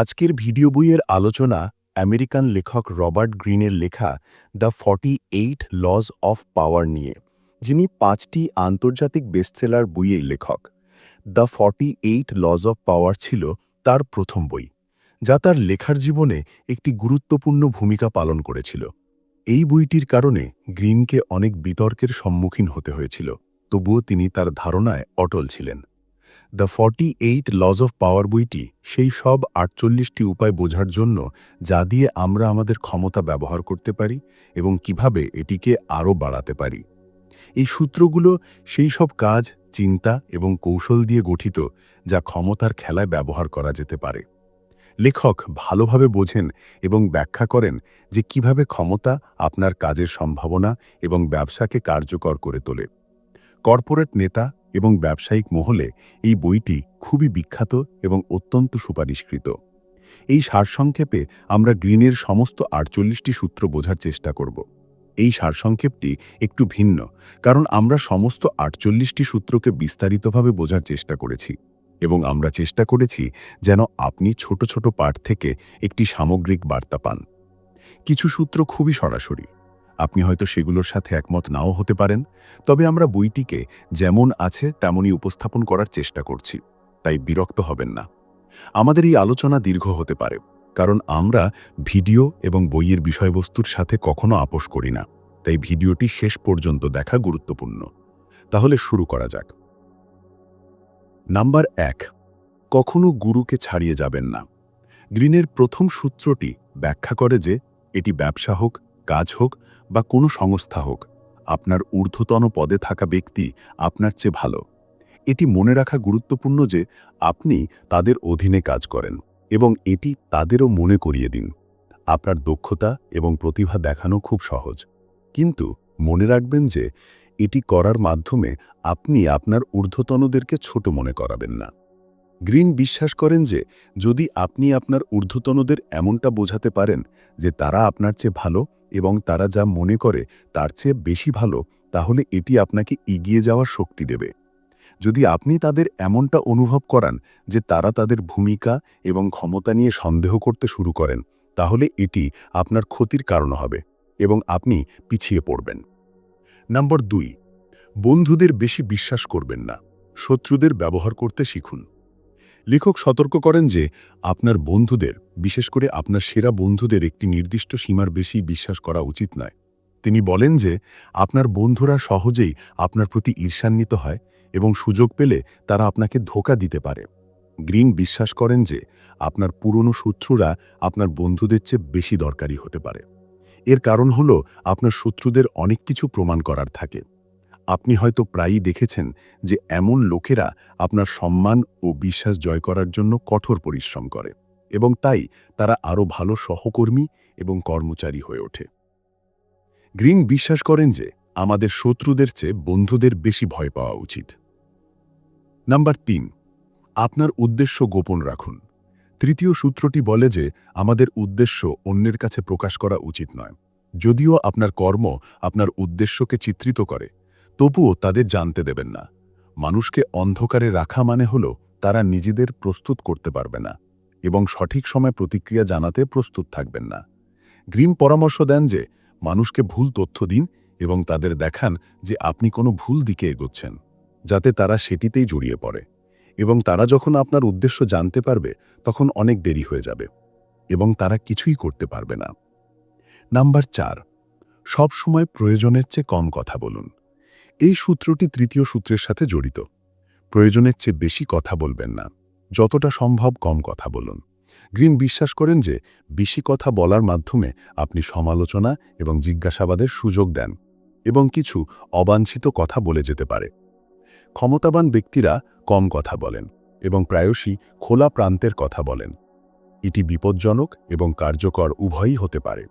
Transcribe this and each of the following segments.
আজকের ভিডিও বইয়ের আলোচনা আমেরিকান লেখক রবার্ট গ্রিনের লেখা the forty eight laws of power নিয়ে, যিনি পাঁচটি আন্তর্জাতিক বেস্টসেলার বইয়ের লেখক। The forty eight laws of power ছিল তার প্রথম বই, যা তার লেখার জীবনে একটি গুরুত্বপূর্ণ ভূমিকা পালন করেছিল। এই বইটির কারণে গ্রিনকে অনেক বিতর্কের সম্মুখীন হতে হয়েছিল, তবুও তিনি তার ধারণায় অটল ছিলেন। The forty eight laws of power বইটি সেই সব আটচল্লিশটি উপায় বোঝার জন্য যা দিয়ে আমরা আমাদের ক্ষমতা ব্যবহার করতে পারি এবং কীভাবে এটিকে আরও বাড়াতে পারি। এই সূত্রগুলো সেই সব কাজ, চিন্তা এবং কৌশল দিয়ে গঠিত যা ক্ষমতার খেলায় ব্যবহার করা যেতে পারে। লেখক ভালোভাবে বোঝেন এবং ব্যাখ্যা করেন যে কীভাবে ক্ষমতা আপনার কাজের সম্ভাবনা এবং ব্যবসাকে কার্যকর করে তোলে। কর্পোরেট নেতা এবং ব্যবসায়িক মহলে এই বইটি খুবই বিখ্যাত এবং অত্যন্ত সুপারিশকৃত এই সারসংক্ষেপে আমরা গ্রিনের সমস্ত আটচল্লিশটি সূত্র বোঝার চেষ্টা করব। এই সারসংক্ষেপটি একটু ভিন্ন, কারণ আমরা সমস্ত আটচল্লিশটি সূত্রকে বিস্তারিতভাবে বোঝার চেষ্টা করেছি এবং আমরা চেষ্টা করেছি যেন আপনি ছোট ছোট পাঠ থেকে একটি সামগ্রিক বার্তা পান। কিছু সূত্র খুবই সরাসরি আপনি হয়তো সেগুলোর সাথে একমত নাও হতে পারেন, তবে আমরা বইটিকে যেমন আছে তেমনই উপস্থাপন করার চেষ্টা করছি, তাই বিরক্ত হবেন না। আমাদের এই আলোচনা দীর্ঘ হতে পারে, কারণ আমরা ভিডিও এবং বইয়ের বিষয়বস্তুর সাথে কখনো আপোষ করি না, তাই ভিডিওটি শেষ পর্যন্ত দেখা গুরুত্বপূর্ণ। তাহলে শুরু করা যাক। নাম্বার এক, কখনো গুরুকে ছাড়িয়ে যাবেন না। গ্রিনের প্রথম সূত্রটি ব্যাখ্যা করে যে, এটি ব্যবসা হোক, কাজ হোক বা কোনো সংস্থা হোক, আপনার ঊর্ধ্বতন পদে থাকা ব্যক্তি আপনার চেয়ে ভালো। এটি মনে রাখা গুরুত্বপূর্ণ যে আপনি তাদের অধীনে কাজ করেন এবং এটি তাদেরও মনে করিয়ে দিন। আপনার দক্ষতা এবং প্রতিভা দেখানো খুব সহজ। কিন্তু মনে রাখবেন যে এটি করার মাধ্যমে আপনি আপনার ঊর্ধ্বতনদেরকে ছোট মনে করাবেন না। গ্রিন বিশ্বাস করেন যে যদি আপনি আপনার ঊর্ধ্বতনদের এমনটা বোঝাতে পারেন যে তারা আপনার চেয়ে ভালো এবং তারা যা মনে করে তার চেয়ে বেশি ভালো, তাহলে এটি আপনাকে এগিয়ে যাওয়ার শক্তি দেবে। যদি আপনি তাদের এমনটা অনুভব করান যে তারা তাদের ভূমিকা এবং ক্ষমতা নিয়ে সন্দেহ করতে শুরু করেন, তাহলে এটি আপনার ক্ষতির কারণ হবে এবং আপনি পিছিয়ে পড়বেন। নম্বর দুই, বন্ধুদের বেশি বিশ্বাস করবেন না। শত্রুদের ব্যবহার করতে শিখুন। লেখক সতর্ক করেন যে, আপনার বন্ধুদের, বিশেষ করে আপনার সেরা বন্ধুদের একটি নির্দিষ্ট সীমার বেশি বিশ্বাস করা উচিত নয়। তিনি বলেন যে, আপনার বন্ধুরা সহজেই আপনার প্রতি ঈর্ষান্বিত হয় এবং সুযোগ পেলে তারা আপনাকে ধোকা দিতে পারে। গ্রিন বিশ্বাস করেন যে, আপনার পুরনো শত্রুরা আপনার বন্ধুদের চেয়ে বেশি দরকারি হতে পারে। এর কারণ হল, আপনার শত্রুদের অনেক কিছু প্রমাণ করার থাকে। আপনি হয়তো প্রায়ই দেখেছেন যে এমন লোকেরা আপনার সম্মান ও বিশ্বাস জয় করার জন্য কঠোর পরিশ্রম করে এবং তাই তারা আরও ভালো সহকর্মী এবং কর্মচারী হয়ে ওঠে। গ্রিন বিশ্বাস করেন যে আমাদের শত্রুদের চেয়ে বন্ধুদের বেশি ভয় পাওয়া উচিত। নাম্বার তিন, আপনার উদ্দেশ্য গোপন রাখুন। তৃতীয় সূত্রটি বলে যে আমাদের উদ্দেশ্য অন্যের কাছে প্রকাশ করা উচিত নয়। যদিও আপনার কর্ম আপনার উদ্দেশ্যকে চিত্রিত করে তবুও তাদের জানতে দেবেন না। মানুষকে অন্ধকারে রাখা মানে হল তারা নিজেদের প্রস্তুত করতে পারবে না এবং সঠিক সময় প্রতিক্রিয়া জানাতে প্রস্তুত থাকবেন না। গ্রিম পরামর্শ দেন যে, মানুষকে ভুল তথ্য দিন এবং তাদের দেখান যে আপনি কোনো ভুল দিকে এগোচ্ছেন, যাতে তারা সেটিতেই জড়িয়ে পড়ে এবং তারা যখন আপনার উদ্দেশ্য জানতে পারবে, তখন অনেক দেরি হয়ে যাবে এবং তারা কিছুই করতে পারবে না। নাম্বার চার সব সময় প্রয়োজনের চেয়ে কম কথা বলুন। এই সূত্রটি তৃতীয় সূত্রের সাথে জড়িত। প্রয়োজনের চেয়ে বেশি কথা বলবেন না। যতটা সম্ভব কম কথা বলুন। গ্রিন বিশ্বাস করেন যে, বেশি কথা বলার মাধ্যমে আপনি সমালোচনা এবং জিজ্ঞাসাবাদের সুযোগ দেন এবং কিছু অবাঞ্ছিত কথা বলে যেতে পারে। ক্ষমতাবান ব্যক্তিরা কম কথা বলেন এবং প্রায়শই খোলা প্রান্তের কথা বলেন। এটি বিপজ্জনক এবং কার্যকর উভয়ই হতে পারে।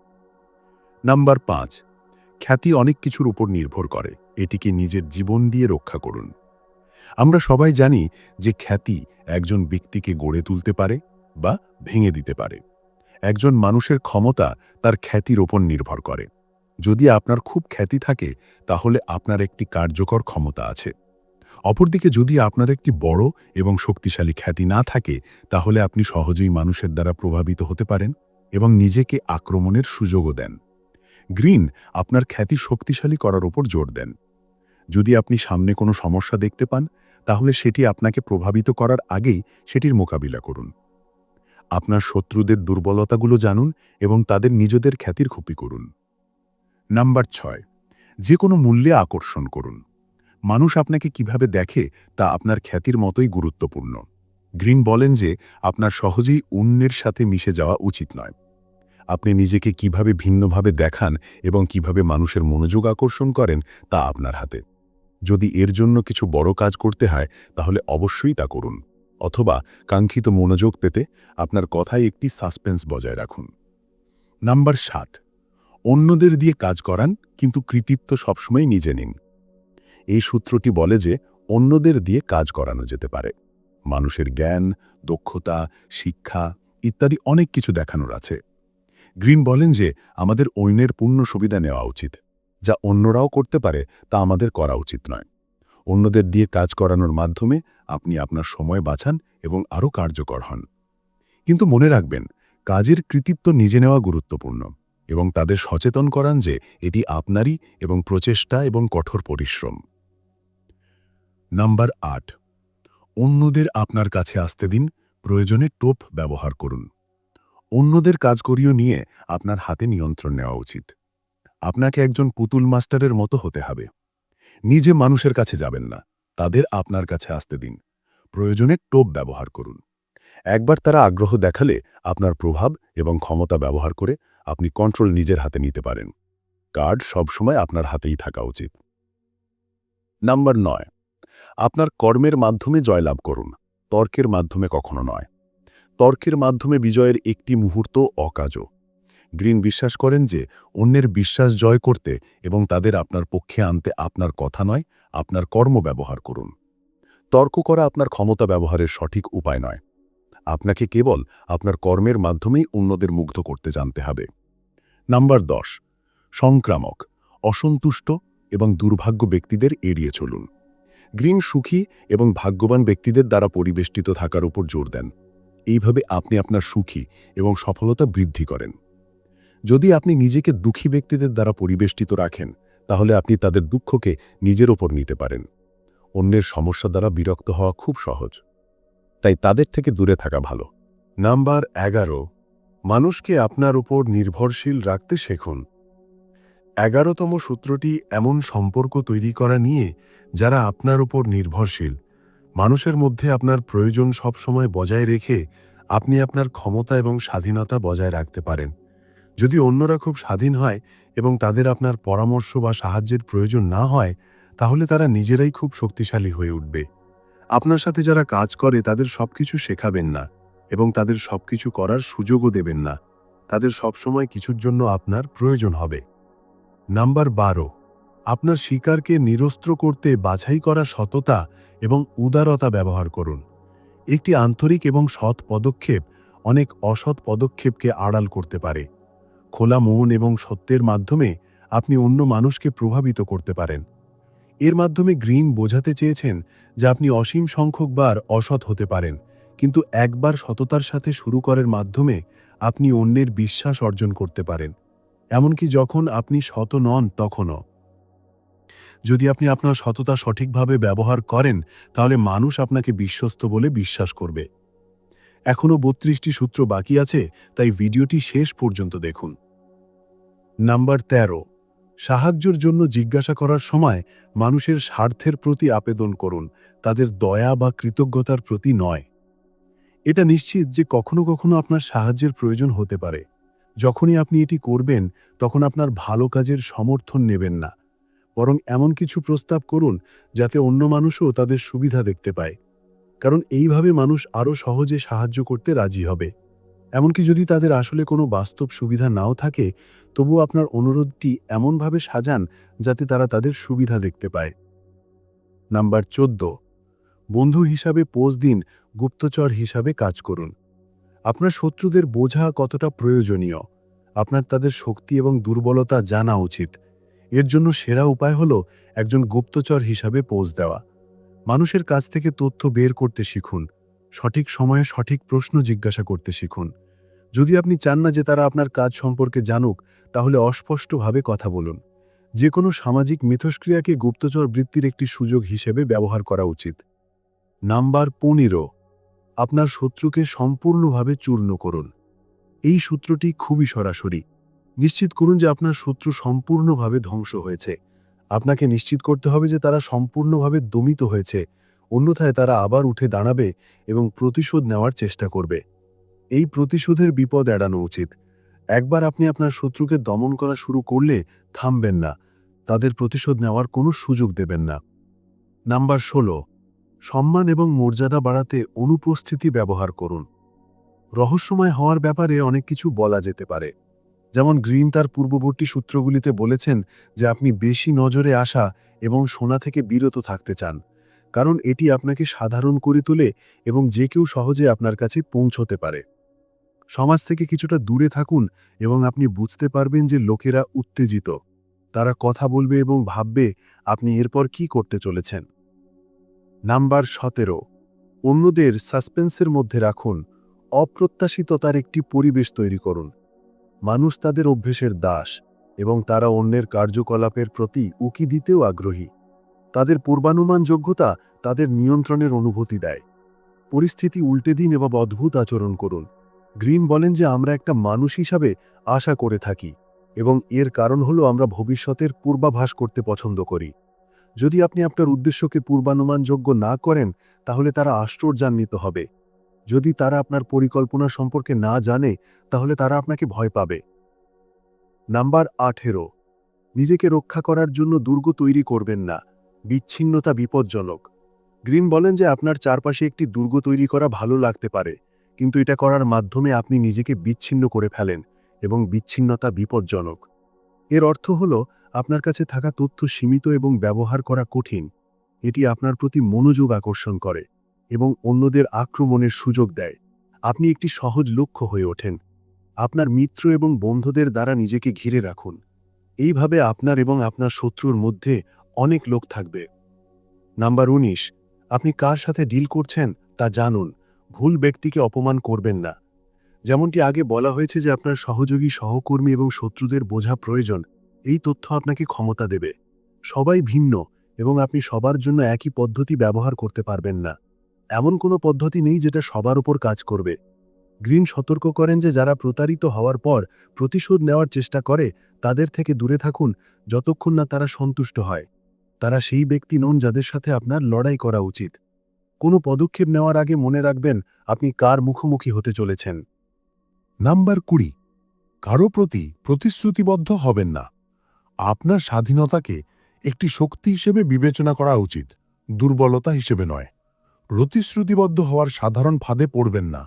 নাম্বার পাঁচ খ্যাতি অনেক কিছুর উপর নির্ভর করে। এটিকে নিজের জীবন দিয়ে রক্ষা করুন। আমরা সবাই জানি যে খ্যাতি একজন ব্যক্তিকে গড়ে তুলতে পারে বা ভেঙে দিতে পারে। একজন মানুষের ক্ষমতা তার খ্যাতির ওপর নির্ভর করে। যদি আপনার খুব খ্যাতি থাকে, তাহলে আপনার একটি কার্যকর ক্ষমতা আছে। অপরদিকে যদি আপনার একটি বড় এবং শক্তিশালী খ্যাতি না থাকে, তাহলে আপনি সহজেই মানুষের দ্বারা প্রভাবিত হতে পারেন এবং নিজেকে আক্রমণের সুযোগও দেন। গ্রিন, আপনার খ্যাতি শক্তিশালী করার উপর জোর দেন। যদি আপনি সামনে কোনো সমস্যা দেখতে পান, তাহলে সেটি আপনাকে প্রভাবিত করার আগেই সেটির মোকাবিলা করুন। আপনার শত্রুদের দুর্বলতাগুলো জানুন এবং তাদের নিজেদের খ্যাতির ক্ষতি করুন। নাম্বার ছয়, যে কোনো মূল্যে আকর্ষণ করুন। মানুষ আপনাকে কীভাবে দেখে তা আপনার খ্যাতির মতোই গুরুত্বপূর্ণ। গ্রিন বলেন যে, আপনার সহজেই অন্যের সাথে মিশে যাওয়া উচিত নয়। আপনি নিজেকে কীভাবে ভিন্নভাবে দেখান এবং কীভাবে মানুষের মনোযোগ আকর্ষণ করেন তা আপনার হাতে। যদি এর জন্য কিছু বড় কাজ করতে হয়, তাহলে অবশ্যই তা করুন। অথবা কাঙ্ক্ষিত মনোযোগ পেতে আপনার কথায় একটি সাসপেন্স বজায় রাখুন। নাম্বার সাত, অন্যদের দিয়ে কাজ করান, কিন্তু কৃতিত্ব সবসময় নিজে নিন। এই সূত্রটি বলে যে, অন্যদের দিয়ে কাজ করানো যেতে পারে। মানুষের জ্ঞান, দক্ষতা, শিক্ষা ইত্যাদি অনেক কিছু দেখানোর আছে। গ্রিন বলেন যে, আমাদের অন্যের পূর্ণ সুবিধা নেওয়া উচিত। যা অন্যরাও করতে পারে, তা আমাদের করা উচিত নয়। অন্যদের দিয়ে কাজ করানোর মাধ্যমে আপনি আপনার সময় বাঁচান এবং আরও কার্যকর হন। কিন্তু মনে রাখবেন, কাজের কৃতিত্ব নিজে নেওয়া গুরুত্বপূর্ণ এবং তাদের সচেতন করান যে, এটি আপনারই এবং প্রচেষ্টা এবং কঠোর পরিশ্রম। নাম্বার আট। অন্যদের আপনার কাছে আসতে দিন, প্রয়োজনে টোপ ব্যবহার করুন। অন্যদের কাজ করিও নিয়ে আপনার হাতে নিয়ন্ত্রণ নেওয়া উচিত। আপনাকে একজন পুতুল মাস্টারের মতো হতে হবে। নিজে মানুষের কাছে যাবেন না। তাদের আপনার কাছে আসতে দিন। প্রয়োজনে টোপ ব্যবহার করুন। একবার তারা আগ্রহ দেখালে আপনার প্রভাব এবং ক্ষমতা ব্যবহার করে আপনি কন্ট্রোল নিজের হাতে নিতে পারেন। কার্ড সবসময় আপনার হাতেই থাকা উচিত। নাম্বার নয়। আপনার কর্মের মাধ্যমে জয়লাভ করুন। তর্কের মাধ্যমে কখনো নয়। তর্কের মাধ্যমে বিজয়ের একটি মুহূর্ত অকাজও। গ্রিন বিশ্বাস করেন যে, অন্যের বিশ্বাস জয় করতে এবং তাদের আপনার পক্ষে আনতে আপনার কথা নয়, আপনার কর্ম ব্যবহার করুন। তর্ক করা আপনার ক্ষমতা ব্যবহারের সঠিক উপায় নয়। আপনাকে কেবল আপনার কর্মের মাধ্যমেই অন্যদের মুগ্ধ করতে জানতে হবে। নাম্বার দশ, সংক্রামক, অসন্তুষ্ট এবং দুর্ভাগ্য ব্যক্তিদের এড়িয়ে চলুন। গ্রিন সুখী এবং ভাগ্যবান ব্যক্তিদের দ্বারা পরিবেষ্টিত থাকার উপর জোর দেন। এইভাবে আপনি আপনার সুখী এবং সফলতা বৃদ্ধি করেন। যদি আপনি নিজেকে দুঃখী ব্যক্তিদের দ্বারা পরিবেষ্টিত রাখেন, তাহলে আপনি তাদের দুঃখকে নিজের ওপর নিতে পারেন। অন্যের সমস্যা দ্বারা বিরক্ত হওয়া খুব সহজ। তাই তাদের থেকে দূরে থাকা ভালো। নাম্বার এগারো, মানুষকে আপনার উপর নির্ভরশীল রাখতে শেখুন। এগারোতম সূত্রটি এমন সম্পর্ক তৈরি করা নিয়ে যারা আপনার উপর নির্ভরশীল মানুষের মধ্যে আপনার প্রয়োজন সবসময় বজায় রেখে আপনি আপনার ক্ষমতা এবং স্বাধীনতা বজায় রাখতে পারেন। যদি অন্যরা খুব স্বাধীন হয় এবং তাদের আপনার পরামর্শ বা সাহায্যের প্রয়োজন না হয়, তাহলে তারা নিজেরাই খুব শক্তিশালী হয়ে উঠবে। আপনার সাথে যারা কাজ করে, তাদের সবকিছু শেখাবেন না এবং তাদের সবকিছু করার সুযোগও দেবেন না। তাদের সবসময় কিছুর জন্য আপনার প্রয়োজন হবে। নাম্বার বারো আপনার শিকারকে নিরস্ত্র করতে বাছাই করা সততা এবং উদারতা ব্যবহার করুন। একটি আন্তরিক এবং সৎ পদক্ষেপ অনেক অসৎ পদক্ষেপকে আড়াল করতে পারে। খোলা মন এবং সত্যের মাধ্যমে আপনি অন্য মানুষকে প্রভাবিত করতে পারেন। এর মাধ্যমে গ্রিন বোঝাতে চেয়েছেন যে আপনি অসীম সংখ্যকবার অসৎ হতে পারেন, কিন্তু একবার সততার সাথে শুরু করার মাধ্যমে আপনি অন্যের বিশ্বাস অর্জন করতে পারেন। এমনকি যখন আপনি শত নন, তখনও। যদি আপনি আপনার সততা সঠিকভাবে ব্যবহার করেন, তাহলে মানুষ আপনাকে বিশ্বস্ত বলে বিশ্বাস করবে। এখনও বত্রিশটি সূত্র বাকি আছে, তাই ভিডিওটি শেষ পর্যন্ত দেখুন। নাম্বার ১৩ সাহায্যের জন্য জিজ্ঞাসা করার সময় মানুষের স্বার্থের প্রতি আবেদন করুন, তাদের দয়া বা কৃতজ্ঞতার প্রতি নয়। এটা নিশ্চিত যে কখনো কখনো আপনার সাহায্যের প্রয়োজন হতে পারে। যখনই আপনি এটি করবেন, তখন আপনার ভালো কাজের সমর্থন নেবেন না। বরং এমন কিছু প্রস্তাব করুন যাতে অন্য মানুষও তাদের সুবিধা দেখতে পায়। কারণ এইভাবে মানুষ আরও সহজে সাহায্য করতে রাজি হবে। এমনকি যদি তাদের আসলে কোনো বাস্তব সুবিধা নাও থাকে তবু আপনার অনুরোধটি এমনভাবে সাজান যাতে তারা তাদের সুবিধা দেখতে পায়। নাম্বার চোদ্দ। বন্ধু হিসাবে পোজ দিন, গুপ্তচর হিসাবে কাজ করুন। আপনার শত্রুদের বোঝা কতটা প্রয়োজনীয়? আপনার তাদের শক্তি এবং দুর্বলতা জানা উচিত। এর জন্য সেরা উপায় হল একজন গুপ্তচর হিসাবে পোজ দেওয়া। মানুষের কাছ থেকে তথ্য বের করতে শিখুন, সঠিক সময়ে সঠিক প্রশ্ন জিজ্ঞাসা করতে শিখুন। যদি আপনি চান না যে তারা আপনার কাজ সম্পর্কে জানুক, তাহলে অস্পষ্টভাবে কথা বলুন। যে কোনো সামাজিক মিথস্ক্রিয়াকে গুপ্তচর বৃত্তির একটি সুযোগ হিসেবে ব্যবহার করা উচিত। নাম্বার পনেরো, আপনার শত্রুকে সম্পূর্ণভাবে চূর্ণ করুন। এই সূত্রটি খুবই সরাসরি। নিশ্চিত করুন যে আপনার শত্রু সম্পূর্ণভাবে ধ্বংস হয়েছে। আপনাকে নিশ্চিত করতে হবে যে তারা সম্পূর্ণভাবে দমিত হয়েছে। অন্যথায় তারা আবার উঠে দাঁড়াবে এবং প্রতিশোধ নেওয়ার চেষ্টা করবে। এই প্রতিশোধের বিপদ এড়ানো উচিত। একবার আপনি আপনার শত্রুকে দমন করা শুরু করলে থামবেন না। তাদের প্রতিশোধ নেওয়ার কোনো সুযোগ দেবেন না। নাম্বার ষোলো। সম্মান এবং মর্যাদা বাড়াতে অনুপস্থিতি ব্যবহার করুন। রহস্যময় হওয়ার ব্যাপারে অনেক কিছু বলা যেতে পারে। যেমন গ্রিন তার পূর্ববর্তী সূত্রগুলিতে বলেছেন যে আপনি বেশি নজরে আসা এবং শোনা থেকে বিরত থাকতে চান, কারণ এটি আপনাকে সাধারণ করে তোলে এবং যে কেউ সহজে আপনার কাছে পৌঁছতে পারে। সমাজ থেকে কিছুটা দূরে থাকুন এবং আপনি বুঝতে পারবেন যে লোকেরা উত্তেজিত। তারা কথা বলবে এবং ভাববে, আপনি এরপর কি করতে চলেছেন? নাম্বার সতেরো, অন্যদের সাসপেন্সের মধ্যে রাখুন। অপ্রত্যাশিততার একটি পরিবেশ তৈরি করুন। মানুষ তাদের অভ্যেসের দাস এবং তারা অন্যের কার্যকলাপের প্রতি উকি দিতেও আগ্রহী। তাদের পূর্বানুমান যোগ্যতা তাদের নিয়ন্ত্রণের অনুভূতি দেয়। পরিস্থিতি উল্টে দিন এবং অদ্ভুত আচরণ করুন। গ্রিন বলেন যে, আমরা একটা মানুষ হিসাবে আশা করে থাকি এবং এর কারণ হলো আমরা ভবিষ্যতের পূর্বাভাস করতে পছন্দ করি। যদি আপনি আপনার উদ্দেশ্যকে পূর্বানুমানযোগ্য না করেন, তাহলে তারা আশ্চর্যান্বিত হবে। যদি তারা আপনার পরিকল্পনা সম্পর্কে না জানে, তাহলে তারা আপনাকে ভয় পাবে। নাম্বার আঠেরো। নিজেকে রক্ষা করার জন্য দুর্গ তৈরি করবেন না। বিচ্ছিন্নতা বিপজ্জনক। গ্রিন বলেন যে আপনার চারপাশে একটি দুর্গ তৈরি করা ভালো লাগতে পারে, কিন্তু এটা করার মাধ্যমে আপনি নিজেকে বিচ্ছিন্ন করে ফেলেন এবং বিচ্ছিন্নতা বিপজ্জনক। এর অর্থ হল, আপনার কাছে থাকা তথ্য সীমিত এবং ব্যবহার করা কঠিন। এটি আপনার প্রতি মনোযোগ আকর্ষণ করে। এবং অন্যদের আক্রমণের সুযোগ দেয়। আপনি একটি সহজ লক্ষ্য হয়ে ওঠেন। আপনার মিত্র এবং বন্ধুদের দ্বারা নিজেকে ঘিরে রাখুন। এইভাবে আপনার এবং আপনার শত্রুর মধ্যে অনেক লোক থাকবে। নাম্বার উনিশ, আপনি কার সাথে ডিল করছেন তা জানুন। ভুল ব্যক্তিকে অপমান করবেন না। যেমনটি আগে বলা হয়েছে যে আপনার সহযোগী, সহকর্মী এবং শত্রুদের বোঝা প্রয়োজন, এই তথ্য আপনাকে ক্ষমতা দেবে। সবাই ভিন্ন এবং আপনি সবার জন্য একই পদ্ধতি ব্যবহার করতে পারবেন না। এমন কোনো পদ্ধতি নেই যেটা সবার উপর কাজ করবে। গ্রিন সতর্ক করেন যে যারা প্রতারিত হওয়ার পর প্রতিশোধ নেওয়ার চেষ্টা করে, তাদের থেকে দূরে থাকুন যতক্ষণ না তারা সন্তুষ্ট হয়। তারা সেই ব্যক্তি নন যাদের সাথে আপনার লড়াই করা উচিত। কোনো পদক্ষেপ নেওয়ার আগে মনে রাখবেন, আপনি কার মুখোমুখি হতে চলেছেন। নাম্বার কুড়ি, কারও প্রতি প্রতিশ্রুতিবদ্ধ হবেন না। আপনার স্বাধীনতাকে একটি শক্তি হিসেবে বিবেচনা করা উচিত, দুর্বলতা হিসেবে নয়। প্রতিশ্রুতিবদ্ধ হওয়ার সাধারণ ফাঁদে পড়বেন না।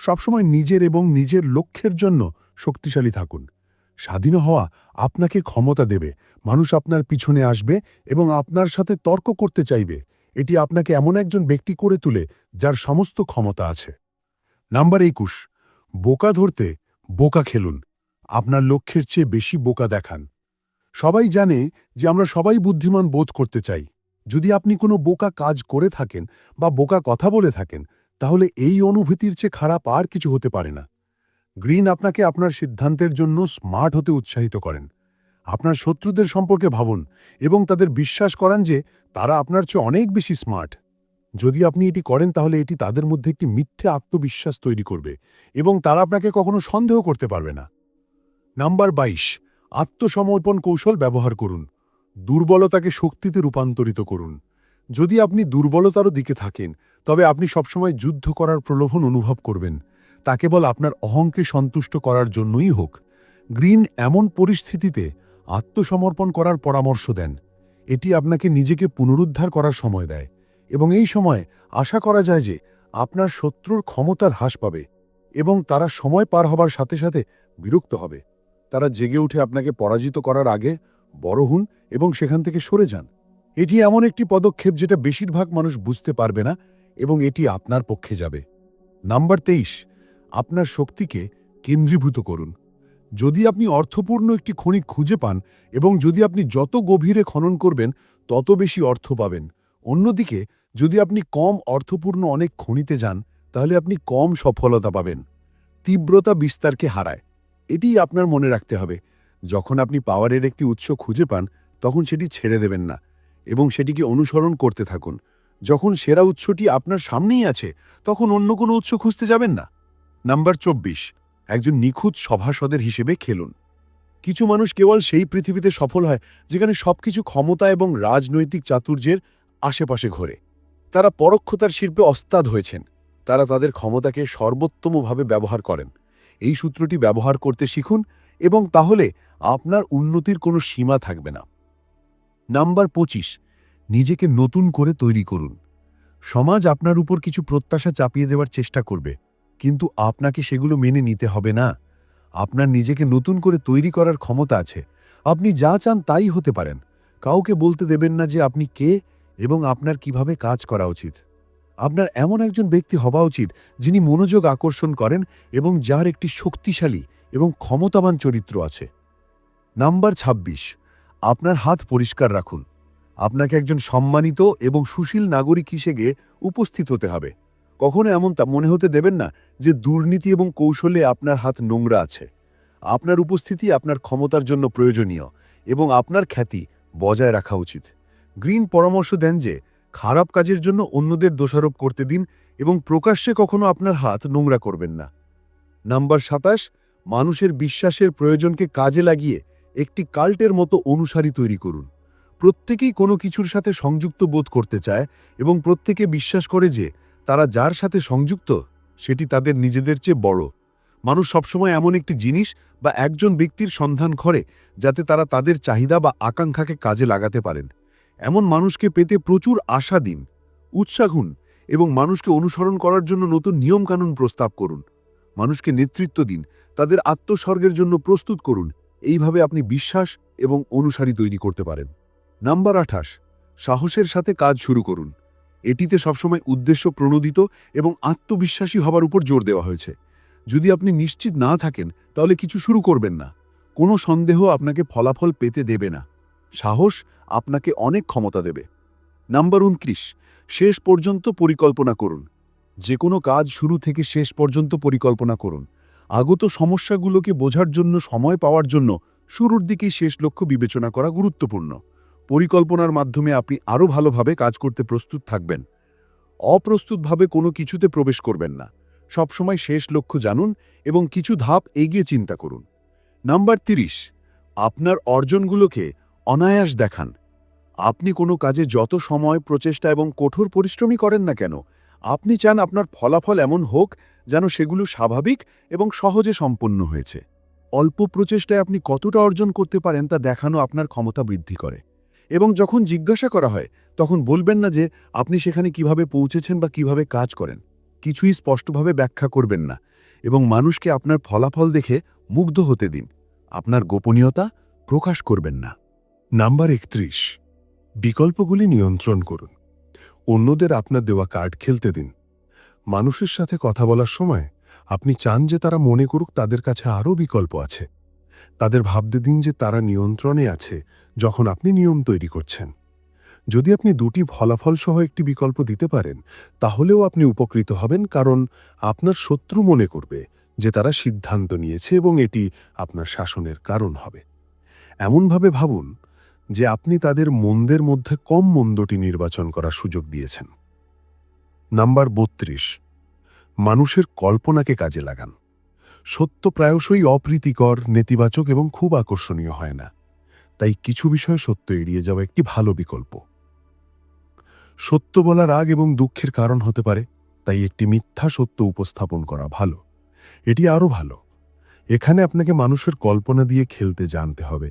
সবসময় নিজের এবং নিজের লক্ষ্যের জন্য শক্তিশালী থাকুন। স্বাধীন হওয়া আপনাকে ক্ষমতা দেবে। মানুষ আপনার পিছনে আসবে এবং আপনার সাথে তর্ক করতে চাইবে। এটি আপনাকে এমন একজন ব্যক্তি করে তুলে যার সমস্ত ক্ষমতা আছে। নাম্বার একুশ, বোকা ধরতে বোকা খেলুন। আপনার লক্ষ্যের চেয়ে বেশি বোকা দেখান। সবাই জানে যে আমরা সবাই বুদ্ধিমান বোধ করতে চাই। যদি আপনি কোনো বোকা কাজ করে থাকেন বা বোকা কথা বলে থাকেন, তাহলে এই অনুভূতির চেয়ে খারাপ আর কিছু হতে পারে না। গ্রিন আপনাকে আপনার সিদ্ধান্তের জন্য স্মার্ট হতে উৎসাহিত করেন। আপনার শত্রুদের সম্পর্কে ভাবুন এবং তাদের বিশ্বাস করান যে তারা আপনার চেয়ে অনেক বেশি স্মার্ট। যদি আপনি এটি করেন, তাহলে এটি তাদের মধ্যে একটি মিথ্যে আত্মবিশ্বাস তৈরি করবে এবং তারা আপনাকে কখনো সন্দেহ করতে পারবে না। নাম্বার বাইশ, আত্মসমর্পণ কৌশল ব্যবহার করুন। দুর্বলতাকে শক্তিতে রূপান্তরিত করুন। যদি আপনি দুর্বলতারও দিকে থাকেন, তবে আপনি সবসময় যুদ্ধ করার প্রলোভন অনুভব করবেন। তা কেবল আপনার অহংকে সন্তুষ্ট করার জন্যই হোক। গ্রিন এমন পরিস্থিতিতে আত্মসমর্পণ করার পরামর্শ দেন। এটি আপনাকে নিজেকে পুনরুদ্ধার করার সময় দেয় এবং এই সময় আশা করা যায় যে আপনার শত্রুর ক্ষমতার হ্রাস পাবে এবং তারা সময় পার হবার সাথে সাথে বিরক্ত হবে। তারা জেগে উঠে আপনাকে পরাজিত করার আগে বড় হুন এবং সেখান থেকে সরে যান। এটি এমন একটি পদক্ষেপ যেটা বেশিরভাগ মানুষ বুঝতে পারবে না এবং এটি আপনার পক্ষে যাবে। নাম্বার তেইশ, আপনার শক্তিকে কেন্দ্রীভূত করুন। যদি আপনি অর্থপূর্ণ একটি খনি খুঁজে পান এবং যদি আপনি যত গভীরে খনন করবেন, তত বেশি অর্থ পাবেন। অন্যদিকে, যদি আপনি কম অর্থপূর্ণ অনেক খনিতে যান, তাহলে আপনি কম সফলতা পাবেন। তীব্রতা বিস্তারকে হারায়। এটিই আপনার মনে রাখতে হবে। যখন আপনি পাওয়ারের একটি উৎস খুঁজে পান, তখন সেটি ছেড়ে দেবেন না এবং সেটিকে অনুসরণ করতে থাকুন। যখন সেরা উৎসটি আপনার সামনেই আছে, তখন অন্য কোনো উৎস খুঁজতে যাবেন না। নাম্বার চব্বিশ, একজন নিখুঁত সভাসদের হিসেবে খেলুন। কিছু মানুষ কেবল সেই পৃথিবীতে সফল হয়, যেখানে সবকিছু ক্ষমতা এবং রাজনৈতিক চাতুর্যের আশেপাশে ঘোরে। তারা পরোক্ষতার শিল্পে অস্তাদ হয়েছেন। তারা তাদের ক্ষমতাকে সর্বোত্তমভাবে ব্যবহার করেন। এই সূত্রটি ব্যবহার করতে শিখুন এবং তাহলে আপনার উন্নতির কোনো সীমা থাকবে না। নাম্বার পঁচিশ, নিজেকে নতুন করে তৈরি করুন। সমাজ আপনার উপর কিছু প্রত্যাশা চাপিয়ে দেওয়ার চেষ্টা করবে, কিন্তু আপনাকে সেগুলো মেনে নিতে হবে না। আপনার নিজেকে নতুন করে তৈরি করার ক্ষমতা আছে। আপনি যা চান তাই হতে পারেন। কাউকে বলতে দেবেন না যে আপনি কে এবং আপনার কীভাবে কাজ করা উচিত। আপনার এমন একজন ব্যক্তি হওয়া উচিত যিনি মনোযোগ আকর্ষণ করেন এবং যার একটি শক্তিশালী এবং ক্ষমতাবান চরিত্র আছে। নাম্বার ২৬ আপনার হাত পরিষ্কার রাখুন। আপনাকে একজন সম্মানিত এবং সুশীল নাগরিক হিসেবে উপস্থিত হতে হবে। কখনো এমন তা মনে হতে দেবেন না যে দুর্নীতি এবং কৌশলে আপনার হাত নোংরা আছে। আপনার উপস্থিতি আপনার ক্ষমতার জন্য প্রয়োজনীয় এবং আপনার খ্যাতি বজায় রাখা উচিত। গ্রিন পরামর্শ দেন যে, খারাপ কাজের জন্য অন্যদের দোষারোপ করতে দিন এবং প্রকাশ্যে কখনো আপনার হাত নোংরা করবেন না। নাম্বার সাতাশ, মানুষের বিশ্বাসের প্রয়োজনকে কাজে লাগিয়ে একটি কাল্টের মতো অনুসারী তৈরি করুন। প্রত্যেকেই কোনো কিছুর সাথে সংযুক্ত বোধ করতে চায় এবং প্রত্যেকে বিশ্বাস করে যে তারা যার সাথে সংযুক্ত, সেটি তাদের নিজেদের চেয়ে বড়। মানুষ সবসময় এমন একটি জিনিস বা একজন ব্যক্তির সন্ধান করে যাতে তারা তাদের চাহিদা বা আকাঙ্ক্ষাকে কাজে লাগাতে পারেন। এমন মানুষকে পেতে প্রচুর আশা দিন উৎসাহুন এবং মানুষকে অনুসরণ করার জন্য নতুন নিয়মকানুন প্রস্তাব করুন। মানুষকে নেতৃত্ব দিন, তাদের আত্মস্বর্গের জন্য প্রস্তুত করুন। এইভাবে আপনি বিশ্বাস এবং অনুসারী তৈরি করতে পারেন। নাম্বার আঠাশ, সাহসের সাথে কাজ শুরু করুন। এটিতে সবসময় উদ্দেশ্য প্রণোদিত এবং আত্মবিশ্বাসী হবার উপর জোর দেওয়া হয়েছে। যদি আপনি নিশ্চিত না থাকেন, তাহলে কিছু শুরু করবেন না। কোনো সন্দেহ আপনাকে ফলাফল পেতে দেবে না। সাহস আপনাকে অনেক ক্ষমতা দেবে। নাম্বার উনত্রিশ, শেষ পর্যন্ত পরিকল্পনা করুন। যে কোনো কাজ শুরু থেকে শেষ পর্যন্ত পরিকল্পনা করুন। আগত সমস্যাগুলোকে বোঝার জন্য, সময় পাওয়ার জন্য শুরুর দিকেই শেষ লক্ষ্য বিবেচনা করা গুরুত্বপূর্ণ। পরিকল্পনার মাধ্যমে আপনি আরও ভালোভাবে কাজ করতে প্রস্তুত থাকবেন। অপ্রস্তুতভাবে কোনো কিছুতে প্রবেশ করবেন না। সবসময় শেষ লক্ষ্য জানুন এবং কিছু ধাপ এগিয়ে চিন্তা করুন। নাম্বার তিরিশ, আপনার অর্জনগুলোকে অনায়াস দেখান। আপনি কোনো কাজে যত সময়, প্রচেষ্টা এবং কঠোর পরিশ্রমই করেন না কেন আপনি চান আপনার ফলাফল এমন হোক যেন সেগুলো স্বাভাবিক এবং সহজে সম্পন্ন হয়েছে। অল্প প্রচেষ্টায় আপনি কতটা অর্জন করতে পারেন তা দেখানো আপনার ক্ষমতা বৃদ্ধি করে। এবং যখন জিজ্ঞাসা করা হয়, তখন বলবেন না যে আপনি সেখানে কীভাবে পৌঁছেছেন বা কীভাবে কাজ করেন। কিছুই স্পষ্টভাবে ব্যাখ্যা করবেন না এবং মানুষকে আপনার ফলাফল দেখে মুগ্ধ হতে দিন। আপনার গোপনীয়তা প্রকাশ করবেন না। নাম্বার একত্রিশ। বিকল্পগুলি নিয়ন্ত্রণ করুন। অন্যদের আপনার দেওয়া কার্ড খেলতে দিন। মানুষের সাথে কথা বলার সময় আপনি চান যে তারা মনে করুক তাদের কাছে আরও বিকল্প আছে। তাদের ভাবতে দিন যে তারা নিয়ন্ত্রণে আছে যখন আপনি নিয়ম তৈরি করছেন। যদি আপনি দুটি ফলাফল সহ একটি বিকল্প দিতে পারেন, তাহলেও আপনি উপকৃত হবেন কারণ আপনার শত্রু মনে করবে যে তারা সিদ্ধান্ত নিয়েছে এবং এটি আপনার শাসনের কারণ হবে। এমনভাবে ভাবুন যে আপনি তাদের মন্দের মধ্যে কম মন্দটি নির্বাচন করার সুযোগ দিয়েছেন। নাম্বার বত্রিশ, মানুষের কল্পনাকে কাজে লাগান। সত্য প্রায়শই অপ্রীতিকর, নেতিবাচক এবং খুব আকর্ষণীয় হয় না। তাই কিছু বিষয় সত্য এড়িয়ে যাওয়া একটি ভালো বিকল্প। সত্য বলা রাগ এবং দুঃখের কারণ হতে পারে, তাই একটি মিথ্যা সত্য উপস্থাপন করা ভালো। এটি আরও ভালো। এখানে আপনাকে মানুষের কল্পনা দিয়ে খেলতে জানতে হবে।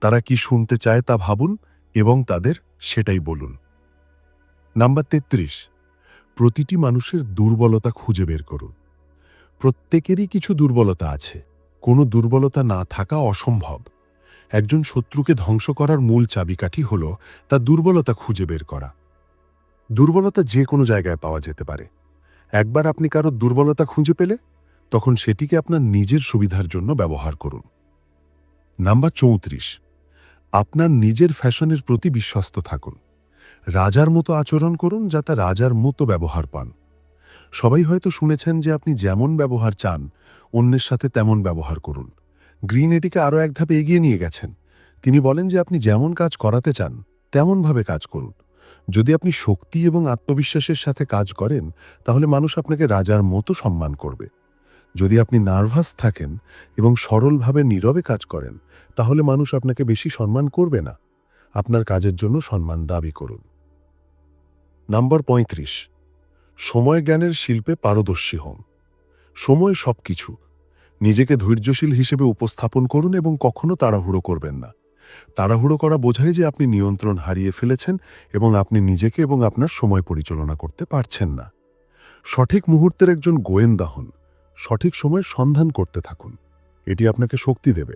তারা কি শুনতে চায় তা ভাবুন এবং তাদের সেটাই বলুন। নাম্বার তেত্রিশ, প্রতিটি মানুষের দুর্বলতা খুঁজে বের করুন। প্রত্যেকেরই কিছু দুর্বলতা আছে। কোনো দুর্বলতা না থাকা অসম্ভব। একজন শত্রুকে ধ্বংস করার মূল চাবিকাঠি হল তার দুর্বলতা খুঁজে বের করা। দুর্বলতা যে কোনো জায়গায় পাওয়া যেতে পারে। একবার আপনি কারও দুর্বলতা খুঁজে পেলে তখন সেটিকে আপনার নিজের সুবিধার জন্য ব্যবহার করুন। নাম্বার চৌত্রিশ আপনার নিজের ফ্যাশনের প্রতি বিশ্বস্ত থাকুন। রাজার মতো আচরণ করুন যাতে রাজার মতো ব্যবহার পান। সবাই হয়তো শুনেছেন যে আপনি যেমন ব্যবহার চান, অন্যের সাথে তেমন ব্যবহার করুন। গ্রিন এটিকে আরও এক ধাপে এগিয়ে নিয়ে গেছেন। তিনি বলেন যে আপনি যেমন কাজ করাতে চান, তেমনভাবে কাজ করুন। যদি আপনি শক্তি এবং আত্মবিশ্বাসের সাথে কাজ করেন, তাহলে মানুষ আপনাকে রাজার মতো সম্মান করবে। যদি আপনি নার্ভাস থাকেন এবং সরলভাবে নীরবে কাজ করেন, তাহলে মানুষ আপনাকে বেশি সম্মান করবে না। আপনার কাজের জন্য সম্মান দাবি করুন। নাম্বার পঁয়ত্রিশ। সময় জ্ঞানের শিল্পে পারদর্শী হন। সময় সবকিছু। নিজেকে ধৈর্যশীল হিসেবে উপস্থাপন করুন এবং কখনো তাড়াহুড়ো করবেন না। তাড়াহুড়ো করা বোঝায় যে আপনি নিয়ন্ত্রণ হারিয়ে ফেলেছেন এবং আপনি নিজেকে এবং আপনার সময় পরিচালনা করতে পারছেন না। সঠিক মুহূর্তের একজন গোয়েন্দা হন। সঠিক সময় সন্ধান করতে থাকুন। এটি আপনাকে শক্তি দেবে।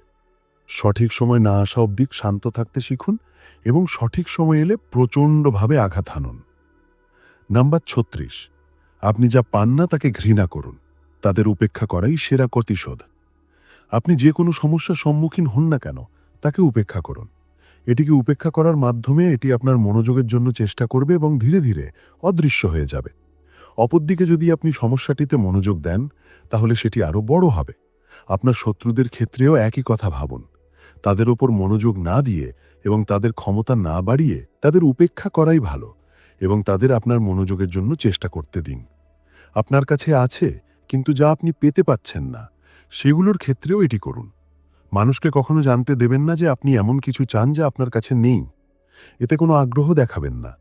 সঠিক সময় না আসা অবধি শান্ত থাকতে শিখুন এবং সঠিক সময় এলে প্রচণ্ডভাবে আঘাত হানুন। নাম্বার ছত্রিশ। আপনি যা পান না তাকে ঘৃণা করুন। তাদের উপেক্ষা করাই সেরা প্রতিশোধ আপনি যে কোনো সমস্যার সম্মুখীন হন না কেন, তাকে উপেক্ষা করুন। এটিকে উপেক্ষা করার মাধ্যমে এটি আপনার মনোযোগের জন্য চেষ্টা করবে এবং ধীরে ধীরে অদৃশ্য হয়ে যাবে। অপরদিকে যদি আপনি সমস্যাটিতে মনোযোগ দেন, তাহলে সেটি আরও বড় হবে। আপনার শত্রুদের ক্ষেত্রেও একই কথা ভাবুন। তাদের ওপর মনোযোগ না দিয়ে এবং তাদের ক্ষমতা না বাড়িয়ে তাদের উপেক্ষা করাই ভালো এবং তাদের আপনার মনোযোগের জন্য চেষ্টা করতে দিন। আপনার কাছে আছে, কিন্তু যা আপনি পেতে পাচ্ছেন না, সেগুলোর ক্ষেত্রেও এটি করুন। মানুষকে কখনো জানতে দেবেন না যে আপনি এমন কিছু চান যা আপনার কাছে নেই। এতে কোনো আগ্রহ দেখাবেন না।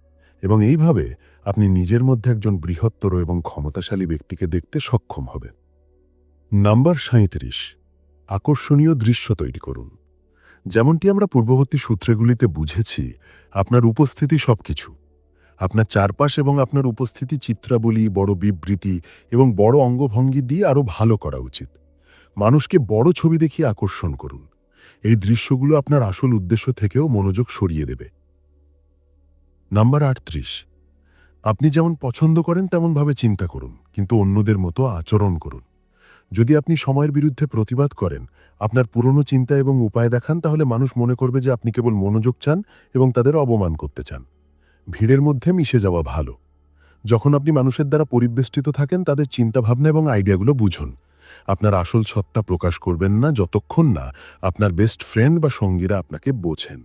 এবং এইভাবে আপনি নিজের মধ্যে একজন বৃহত্তর এবং ক্ষমতাশালী ব্যক্তিকে দেখতে সক্ষম হবে। নাম্বার সাঁত্রিশ আকর্ষণীয় দৃশ্য তৈরি করুন। যেমনটি আমরা পূর্ববর্তী সূত্রগুলিতে বুঝেছি, আপনার উপস্থিতি সবকিছু। আপনার চারপাশ এবং আপনার উপস্থিতি চিত্রাবলী, বড় বিবৃতি এবং বড় অঙ্গভঙ্গি দিয়ে আরও ভালো করা উচিত। মানুষকে বড় ছবি দেখিয়ে আকর্ষণ করুন। এই দৃশ্যগুলো আপনার আসল উদ্দেশ্য থেকেও মনোযোগ সরিয়ে দেবে। নাম্বার আটত্রিশ। আপনি যেমন পছন্দ করেন, তেমনভাবে চিন্তা করুন, কিন্তু অন্যদের মতো আচরণ করুন। যদি আপনি সময়ের বিরুদ্ধে প্রতিবাদ করেন, আপনার পুরনো চিন্তা এবং উপায় দেখান, তাহলে মানুষ মনে করবে যে আপনি কেবল মনোযোগ চান এবং তাদের অবমান করতে চান। ভিড়ের মধ্যে মিশে যাওয়া ভালো। যখন আপনি মানুষের দ্বারা পরিবেষ্টিত থাকেন, তাদের চিন্তাভাবনা এবং আইডিয়াগুলো বুঝুন। আপনার আসল সত্তা প্রকাশ করবেন না, যতক্ষণ না আপনার বেস্ট ফ্রেন্ড বা সঙ্গীরা আপনাকে বোঝেন।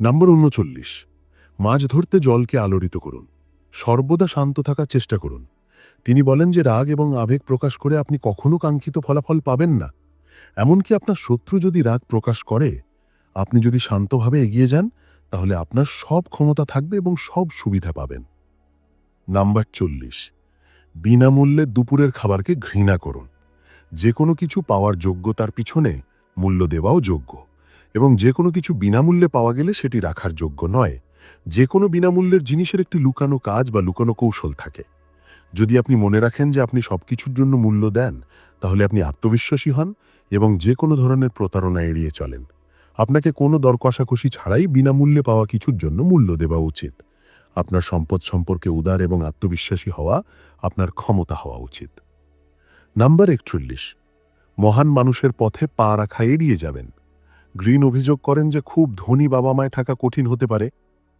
নম্বর উনচল্লিশ। মাছ ধরতে জলকে আলোড়িত করুন। সর্বদা শান্ত থাকার চেষ্টা করুন। তিনি বলেন যে রাগ এবং আবেগ প্রকাশ করে আপনি কখনো কাঙ্ক্ষিত ফলাফল পাবেন না। এমনকি আপনার শত্রু যদি রাগ প্রকাশ করে, আপনি যদি শান্তভাবে এগিয়ে যান, তাহলে আপনার সব ক্ষমতা থাকবে এবং সব সুবিধা পাবেন। নাম্বার চল্লিশ। বিনামূল্যে দুপুরের খাবারকে ঘৃণা করুন। যে কোনো কিছু পাওয়ার যোগ্যতার পিছনে মূল্য দেওয়াও যোগ্য এবং যে কোনো কিছু বিনামূল্যে পাওয়া গেলে সেটি রাখার যোগ্য নয়। যে কোনো বিনামূল্যের জিনিসের একটি লুকানো কাজ বা লুকানো কৌশল থাকে। যদি আপনি মনে রাখেন যে আপনি সবকিছুর জন্য মূল্য দেন, তাহলে আপনি আত্মবিশ্বাসী হন এবং যে কোনো ধরনের প্রতারণা এড়িয়ে চলেন। আপনাকে কোনো দর কষাকষি ছাড়াই বিনামূল্যে পাওয়া কিছুর জন্য মূল্য দেওয়া উচিত। আপনার সম্পদ সম্পর্কে উদার এবং আত্মবিশ্বাসী হওয়া আপনার ক্ষমতা হওয়া উচিত। নাম্বার একচল্লিশ। মহান মানুষের পথে পা রাখা এড়িয়ে যাবেন। গ্রিন অভিযোগ করেন যে খুব ধনী বাবা মায় থাকা কঠিন হতে পারে।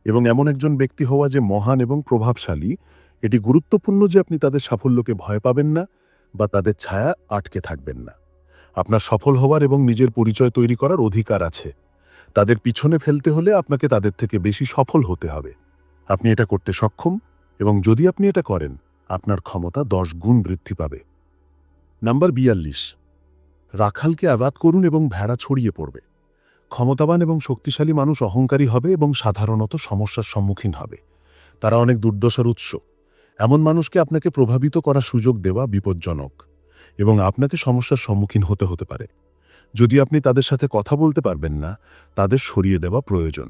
এবং এমন একজন ব্যক্তি হওয়া যে মহান এবং প্রভাবশালী, এটি গুরুত্বপূর্ণ যে আপনি তাদের সাফল্যকে ভয় পাবেন না বা তাদের ছায়া আটকে থাকবেন না। আপনার সফল হওয়ার এবং নিজের পরিচয় তৈরি করার অধিকার আছে। তাদের পিছনে ফেলতে হলে আপনাকে তাদের থেকে বেশি সফল হতে হবে। আপনি এটা করতে সক্ষম এবং যদি আপনি এটা করেন, আপনার ক্ষমতা দশ গুণ বৃদ্ধি পাবে। নাম্বার বিয়াল্লিশ। রাখালকে আঘাত করুন এবং ভেড়া ছড়িয়ে পড়বে। ক্ষমতাবান এবং শক্তিশালী মানুষ অহংকারী হবে এবং সাধারণত সমস্যার সম্মুখীন হবে। তারা অনেক দুর্দশার উৎস। এমন মানুষকে আপনাকে প্রভাবিত করার সুযোগ দেওয়া বিপজ্জনক এবং আপনাকে সমস্যার সম্মুখীন হতে হতে পারে। যদি আপনি তাদের সাথে কথা বলতে পারবেন না, তাদের সরিয়ে দেওয়া প্রয়োজন।